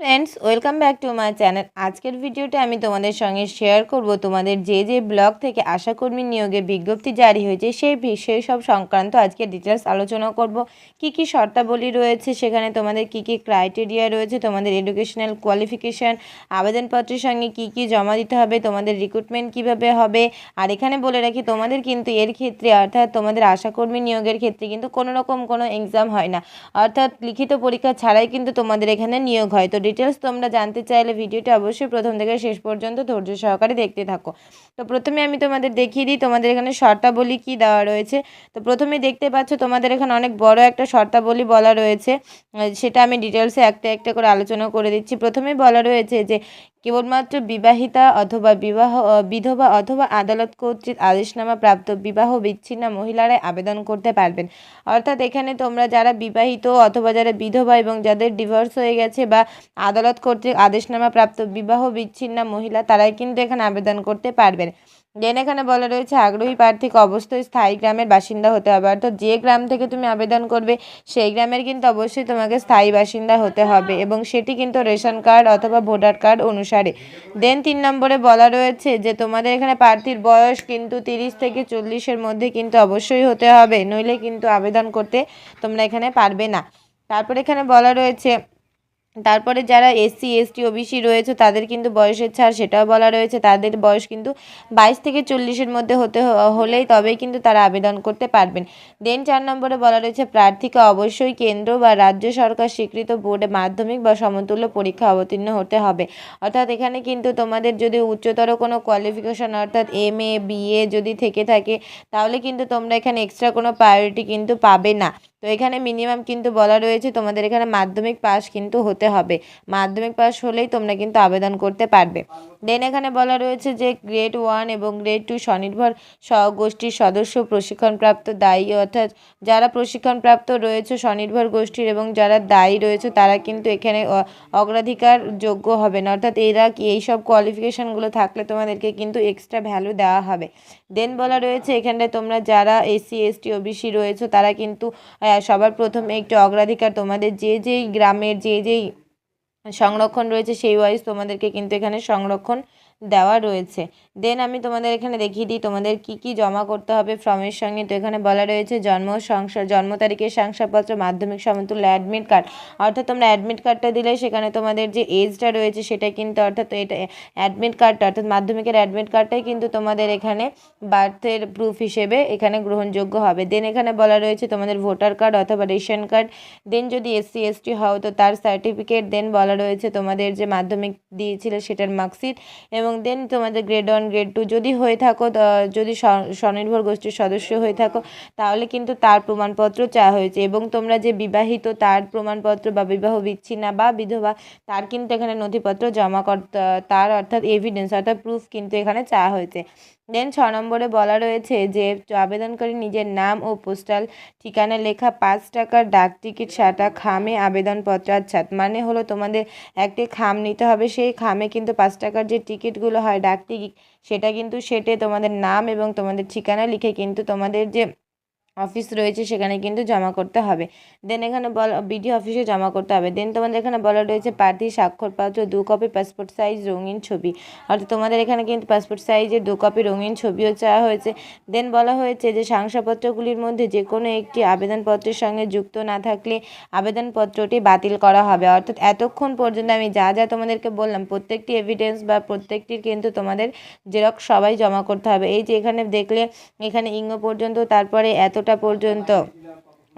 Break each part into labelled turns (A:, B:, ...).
A: Friends welcome back to my channel আজকের ভিডিওতে আমি তোমাদের সঙ্গে শেয়ার করব তোমাদের যে যে ব্লগ থেকে আশাকর্মী নিয়োগে বিজ্ঞপ্তি জারি হয়েছে, সেই সেই সব সংক্রান্ত আজকে ডিটেলস আলোচনা করব। কি কি শর্তাবলী রয়েছে, সেখানে তোমাদের কি কি ক্রাইটেরিয়া রয়েছে, তোমাদের এডুকেশনাল কোয়ালিফিকেশান আবেদনপত্রের সঙ্গে কি কি জমা দিতে হবে, তোমাদের রিক্রুটমেন্ট কীভাবে হবে, আর এখানে বলে রাখি, তোমাদের কিন্তু এর ক্ষেত্রে, অর্থাৎ তোমাদের আশাকর্মী নিয়োগের ক্ষেত্রে কিন্তু কোনো রকম কোনো এক্সাম হয় না। অর্থাৎ লিখিত পরীক্ষা ছাড়াই কিন্তু তোমাদের এখানে নিয়োগ হয়। ডিটেলস তোমরা জানতে চাইলে ভিডিওটা অবশ্যই প্রথম থেকে শেষ পর্যন্ত ধৈর্য সহকারে দেখতে থাকো। তো প্রথমে আমি তোমাদের দেখিয়ে দিই তোমাদের এখানে শর্তাবলী কি দেওয়া রয়েছে। তো প্রথমে দেখতে পাচ্ছ তোমাদের এখানে অনেক বড় একটা শর্তাবলী বলা রয়েছে। সেটা আমি ডিটেলসে একটা একটা করে আলোচনা করে দিচ্ছি। প্রথমেই বলা রয়েছে যে কেবলমাত্র বিবাহিতা অথবা বিবাহ বিধবা অথবা আদালত কর্তৃক আদেশনামা প্রাপ্ত বিবাহ বিচ্ছিন্ন মহিলারাই আবেদন করতে পারবেন। অর্থাৎ এখানে তোমরা যারা বিবাহিত অথবা যারা বিধবা এবং যাদের ডিভোর্স হয়ে গেছে বা আদালত কর্তৃক আদেশনামা প্রাপ্ত বিবাহ বিচ্ছিন্ন মহিলা, তারাই কিন্তু এখানে আবেদন করতে পারবেন। দেন এখানে বলা রয়েছে, আগ্রহী প্রার্থীকে অবশ্যই স্থায়ী গ্রামের বাসিন্দা হতে হবে। অর্থাৎ যে গ্রাম থেকে তুমি আবেদন করবে, সেই গ্রামের কিন্তু অবশ্যই তোমাকে স্থায়ী বাসিন্দা হতে হবে এবং সেটি কিন্তু রেশন কার্ড অথবা ভোটার কার্ড অনুসারে। দেন তিন নম্বরে বলা রয়েছে যে, তোমাদের এখানে প্রার্থীর বয়স কিন্তু তিরিশ থেকে চল্লিশের মধ্যে কিন্তু অবশ্যই হতে হবে, নইলে কিন্তু আবেদন করতে তোমরা এখানে পারবে না। তারপর এখানে বলা রয়েছে তারপরে যারা এসসি, এসটি, ওবিসি রয়েছে, তাদের কিন্তু বয়সের ছাড় সেটাও বলা রয়েছে। তাদের বয়স কিন্তু বাইশ থেকে চল্লিশের মধ্যে হতে হলেই তবেই কিন্তু তারা আবেদন করতে পারবেন। দেন চার নম্বরে বলা রয়েছে, প্রার্থীকে অবশ্যই কেন্দ্র বা রাজ্য সরকার স্বীকৃত বোর্ডে মাধ্যমিক বা সমতুল্য পরীক্ষা অবতীর্ণ হতে হবে। অর্থাৎ এখানে কিন্তু তোমাদের যদি উচ্চতর কোনো কোয়ালিফিকেশন অর্থাৎ এম এ বিএ যদি থেকে থাকে, তাহলে কিন্তু তোমরা এখানে এক্সট্রা কোনো প্রায়োরিটি কিন্তু পাবে না। তো এখানে মিনিমাম কিন্তু বলা রয়েছে তোমাদের এখানে মাধ্যমিক পাস কিন্তু হতে হবে। মাধ্যমিক পাস হলেই তোমরা কিন্তু আবেদন করতে পারবে। দেন এখানে বলা রয়েছে যে গ্রেড ওয়ান এবং গ্রেড টু স্বনির্ভর গোষ্ঠীর সদস্য, প্রশিক্ষণপ্রাপ্ত দায়ী অর্থাৎ যারা প্রশিক্ষণপ্রাপ্ত রয়েছে স্বনির্ভর গোষ্ঠীর এবং যারা দায়ী রয়েছে তারা কিন্তু এখানে অগ্রাধিকার যোগ্য হবে না অর্থাৎ এরা এইসব কোয়ালিফিকেশানগুলো থাকলে তোমাদেরকে কিন্তু এক্সট্রা ভ্যালু দেওয়া হবে। দেন বলা রয়েছে এখানে তোমরা যারা এসসি এসটি ওবিসি রয়েছে তারা কিন্তু সবার প্রথমে একটি অগ্রাধিকার তোমাদের, যে যেই গ্রামের যে যেই সংরক্ষণ রয়েছে, সেই ওয়াইজ তোমাদেরকে কিন্তু এখানে সংরক্ষণ দেওয়া রয়েছে। দেন আমি তোমাদের এখানে দেখিয়ে দিই, তোমাদের কি কি জমা করতে হবে ফর্মের সঙ্গে। তো এখানে বলা রয়েছে জন্ম সংসার জন্ম তারিখের শংসাপত্র মাধ্যমিক, সমতুল্য অ্যাডমিট কার্ড অর্থাৎ তোমরা অ্যাডমিট কার্ডটা দিলে সেখানে তোমাদের যে এজটা রয়েছে সেটা কিন্তু অর্থাৎ এটা অ্যাডমিট কার্ডটা অর্থাৎ মাধ্যমিকের অ্যাডমিট কার্ডটাই কিন্তু তোমাদের এখানে বার্থের প্রুফ হিসেবে এখানে গ্রহণযোগ্য হবে। দেন এখানে বলা রয়েছে তোমাদের ভোটার কার্ড অথবা রেশন কার্ড দেন যদি এসসি এসটি হও তো তার সার্টিফিকেট দেন বলা রয়েছে তোমাদের যে মাধ্যমিক দিয়েছিলে সেটার মার্কশিট এবং দেন তোমাদের গ্রেড ওয়ান গ্রেড টু যদি হয়ে থাকো যদি স্ব- স্বনির্ভর গোষ্ঠীর সদস্য হয়ে থাকো, তাহলে কিন্তু তার প্রমাণপত্র চাওয়া হয়েছে এবং তোমরা যে বিবাহিত তার প্রমাণপত্র বা বিবাহ বিচ্ছিন্ন বা বিধবা, তার কিন্তু এখানে নথিপত্র জমা কর তার অর্থাৎ এভিডেন্স অর্থাৎ প্রুফ কিন্তু এখানে চাওয়া হয়েছে। দেন ছ নম্বরে বলা রয়েছে যে, আবেদনকারী নিজের নাম ও পোস্টাল ঠিকানা লেখা পাঁচ টাকার ডাক টিকিট, সাটা, খামে আবেদনপত্র আচ্ছা মানে হলো তোমাদের একটি খাম নিতে হবে। সেই খামে কিন্তু পাঁচ টাকার যে টিকিটগুলো হয় ডাক টিকিট, সেটা কিন্তু সেটে তোমাদের নাম এবং তোমাদের ঠিকানা লিখে কিন্তু তোমাদের যে অফিস রয়েছে, সেখানে কিন্তু জমা করতে হবে। দেন এখানে বলা বিডিও অফিসে জমা করতে হবে। দেন তোমাদের এখানে বলা রয়েছে প্রার্থী, স্বাক্ষরপত্র, দু কপি পাসপোর্ট সাইজ রঙিন ছবি। অর্থাৎ তোমাদের এখানে কিন্তু পাসপোর্ট সাইজের দু কপি রঙিন ছবিও চাওয়া হয়েছে। দেন বলা হয়েছে যে, শংসাপত্রগুলির মধ্যে যে কোনো একটি আবেদনপত্রের সঙ্গে যুক্ত না থাকলে আবেদনপত্রটি বাতিল করা হবে। অর্থাৎ এতক্ষণ পর্যন্ত আমি যা যা তোমাদেরকে বললাম, প্রত্যেকটি এভিডেন্স বা প্রত্যেকটির কিন্তু তোমাদের জেরক্স সবাই জমা করতে হবে। এই যে এখানে দেখলে, এখানে ইঙ্গ পর্যন্ত, তারপরে এতটা পর্যন্ত।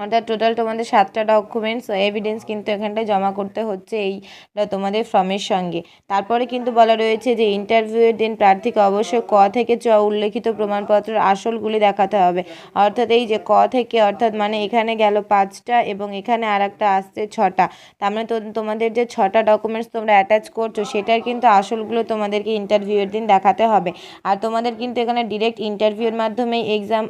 A: অর্থাৎ টোটাল তোমাদের সাতটা ডকুমেন্টস এভিডেন্স কিন্তু এখানটায় জমা করতে হচ্ছে এইটা তোমাদের ফর্মের সঙ্গে। তারপরে কিন্তু বলা রয়েছে যে ইন্টারভিউয়ের দিন প্রার্থীকে অবশ্যই ক থেকে চ উল্লেখিত প্রমাণপত্রের আসলগুলি দেখাতে হবে। অর্থাৎ এই যে ক থেকে, অর্থাৎ মানে এখানে গেল পাঁচটা এবং এখানে আর একটা আসছে ছটা। তার মানে তোমাদের যে ছটা ডকুমেন্টস তোমরা অ্যাটাচ করছ, সেটার কিন্তু আসলগুলো তোমাদেরকে ইন্টারভিউয়ের দিন দেখাতে হবে। আর তোমাদের কিন্তু এখানে ডিরেক্ট ইন্টারভিউর মাধ্যমে এক্সাম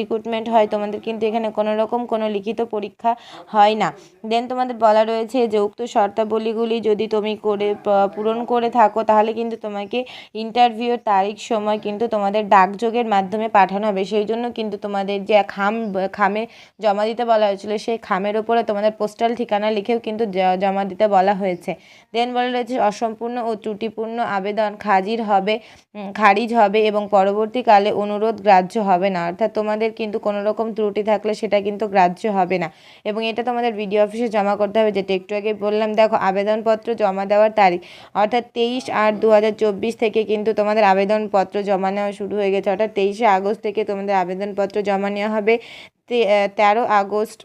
A: রিক্রুটমেন্ট হয়। তোমাদের কিন্তু এখানে কোনো রকম কোনো লিখিত পরীক্ষা হয় না। দেন তোমাদের বলা রয়েছে যে, উক্ত শর্তাবলীগুলি যদি তুমি করে পূরণ করে থাকো, তাহলে কিন্তু তোমাকে ইন্টারভিউর তারিখ, সময় কিন্তু তোমাদের ডাকযোগের মাধ্যমে পাঠানো হবে। সেই জন্য কিন্তু তোমাদের যে খাম, খামে জমা দিতে বলা হয়েছিল, সেই খামের ওপরে তোমাদের পোস্টাল ঠিকানা লিখেও কিন্তু জমা দিতে বলা হয়েছে। দেন বলা রয়েছে, অসম্পূর্ণ ও ত্রুটিপূর্ণ আবেদন খাজির হবে খারিজ হবে এবং পরবর্তীকালে অনুরোধ গ্রাহ্য হবে না। অর্থাৎ তোমাদের কিন্তু কোনো রকম ত্রুটি থাকলে সেটা কিন্তু গ্রাহ্য হবে না। এবং এটা তোমাদের বিডিও অফিসে জমা করতে হবে। যেটা একটু আগে বললাম, দেখো, আবেদনপত্র জমা দেওয়ার তারিখ। অর্থাৎ তেইশ আট দু থেকে কিন্তু তোমাদের আবেদনপত্র জমা নেওয়া শুরু হয়ে গেছে। অর্থাৎ তেইশে আগস্ট থেকে তোমাদের আবেদনপত্র জমা নেওয়া হবে। তেরো আগস্ট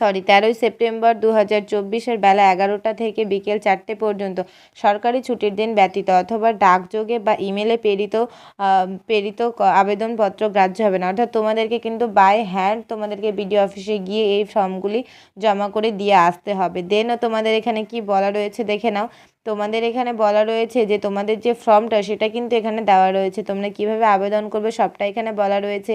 A: সরি, তেরোই সেপ্টেম্বর দু হাজার চব্বিশের বেলা এগারোটা থেকে বিকেল চারটে পর্যন্ত সরকারি ছুটির দিন ব্যতীত অথবা ডাকযোগে বা ইমেলে প্রেরিত প্রেরিত আবেদনপত্র গ্রাহ্য হবে না। অর্থাৎ তোমাদেরকে কিন্তু বাই হ্যান্ড তোমাদেরকে বিডিও অফিসে গিয়ে এই ফর্মগুলি জমা করে দিয়ে আসতে হবে। দেনও তোমাদের এখানে কি বলা রয়েছে দেখে নাও। তোমাদের এখানে বলা রয়েছে যে তোমাদের যে ফর্মটা সেটা কিন্তু এখানে দেওয়া রয়েছে। তোমরা কীভাবে আবেদন করবে সবটা এখানে বলা রয়েছে।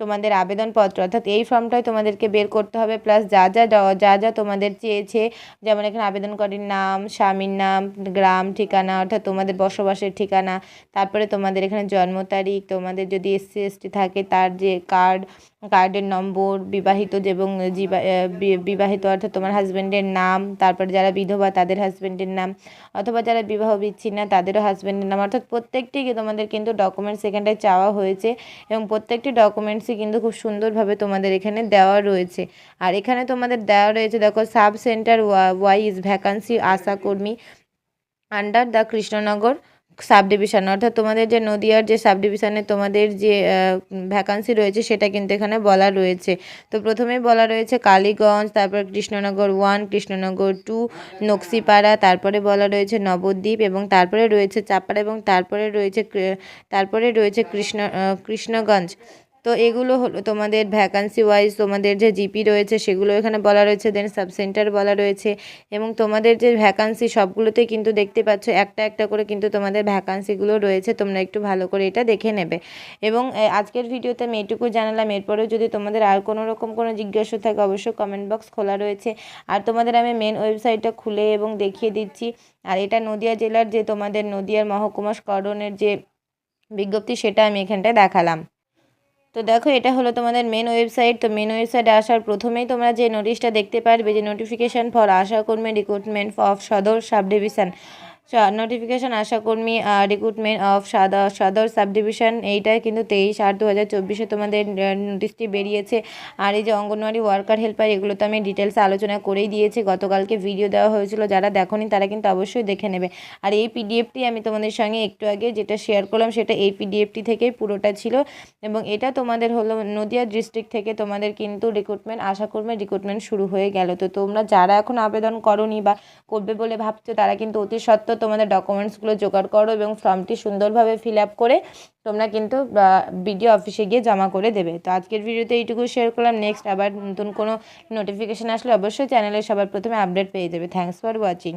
A: তোমাদের আবেদনপত্র, অর্থাৎ এই ফর্মটাই তোমাদেরকে বের করতে হবে প্লাস যা যা যা যা তোমাদের চেয়েছে, যেমন এখানে আবেদনকারীর নাম, স্বামীর নাম, গ্রাম, ঠিকানা, অর্থাৎ তোমাদের বসবাসের ঠিকানা, তারপরে তোমাদের এখানে জন্ম তারিখ, তোমাদের যদি এসসি এসটি থাকে, তার যে কার্ড কার্ডের নম্বর, বিবাহিত এবং বিবাহিত অর্থাৎ তোমার হাজব্যান্ডের নাম, তারপর যারা বিধবা তাদের হাজব্যান্ডের নাম, অথবা যারা বিবাহ বিচ্ছিন্ন তাদেরও হাজব্যান্ডের নাম। অর্থাৎ প্রত্যেকটি তোমাদের কিন্তু ডকুমেন্টস এখানটায় চাওয়া হয়েছে এবং প্রত্যেকটি ডকুমেন্টসই কিন্তু খুব সুন্দরভাবে তোমাদের এখানে দেওয়া রয়েছে। আর এখানে তোমাদের দেওয়া রয়েছে, দেখো sub centre wise vacancy আশাকর্মী under the Krishnanagar sub division অর্থাৎ তোমাদের যে নদিয়ার যে সাব ডিভিশনে তোমাদের যে ভ্যাকান্সি রয়েছে সেটা কিন্তু এখানে বলা রয়েছে। তো প্রথমেই বলা রয়েছে কালীগঞ্জ, তারপর কৃষ্ণনগর ওয়ান, কৃষ্ণনগর টু, নকশিপাড়া, তারপরে বলা রয়েছে নবদ্বীপ এবং তারপরে রয়েছে চাপাড়া এবং তারপরে রয়েছে তারপরে রয়েছে কৃষ্ণ কৃষ্ণগঞ্জ। তো এগুলো হলো তোমাদের ভ্যাকান্সি ওয়াইজ তোমাদের যে জিপি রয়েছে সেগুলো এখানে বলা রয়েছে দেন সাব সেন্টার বলা রয়েছে এবং তোমাদের যে ভ্যাকান্সি সবগুলোতে কিন্তু দেখতে পাচ্ছ একটা একটা করে কিন্তু তোমাদের ভ্যাকান্সিগুলো রয়েছে, তোমরা একটু ভালো করে এটা দেখে নেবে। এবং আজকের ভিডিওতে আমি এটুকু জানালাম, এরপরেও যদি তোমাদের আর কোনো রকম কোনো জিজ্ঞাসা থাকে অবশ্যই কমেন্ট বক্স খোলা রয়েছে। আর তোমাদের আমি মেন ওয়েবসাইটটা খুলে এবং দেখিয়ে দিচ্ছি। আর এটা নদিয়া জেলার যে তোমাদের নদিয়ার মহকুমা করণের যে বিজ্ঞপ্তি সেটা আমি এখানটায় দেখালাম। তো দেখো, এটা হলো তোমাদের মেন ওয়েবসাইট তো মেন ওয়েবসাইটে আসার প্রথমেই তোমরা যে নোটিশটা দেখতে পারবে, যে notification for আশাকর্মী recruitment of Sadar sub division notification আশাকর্মী recruitment of Sadar Sadar sub division কিন্তু তেইশ আট দু হাজার চব্বিশে তোমাদের নোটিশটি বেরিয়েছে। আর এই যে অঙ্গনওয়াড়ি ওয়ার্কার হেল্পার এগুলো তো আমি ডিটেলসে আলোচনা করেই দিয়েছি। গতকালকে ভিডিও দেওয়া হয়েছিল, যারা দেখোনি তারা কিন্তু অবশ্যই দেখে নেবে। আর এই পিডিএফটি আমি তোমাদের সঙ্গে একটু আগে যেটা শেয়ার করলাম, সেটা এই পিডিএফটি থেকেই পুরোটা ছিল। এবং এটা তোমাদের হলো নদিয়া ডিস্ট্রিক্ট থেকে তোমাদের কিন্তু রিক্রুটমেন্ট আশা কর্মী রিক্রুটমেন্ট শুরু হয়ে গেল। তো তোমরা যারা এখন আবেদন করনি বা করবে বলে ভাবছ, তারা কিন্তু অতি সত্ত্বর তোমাদের ডকুমেন্টসগুলো জোগাড় করো এবং ফর্মটি সুন্দরভাবে ফিল আপ করে তোমরা কিন্তু বিডিও অফিসে গিয়ে জমা করে দেবে। তো আজকের ভিডিওতে এইটুকু শেয়ার করলাম। নেক্সট আবার নতুন কোনো নোটিফিকেশান আসলে অবশ্যই চ্যানেলে সবার প্রথমে আপডেট পেয়ে যাবে। Thanks for watching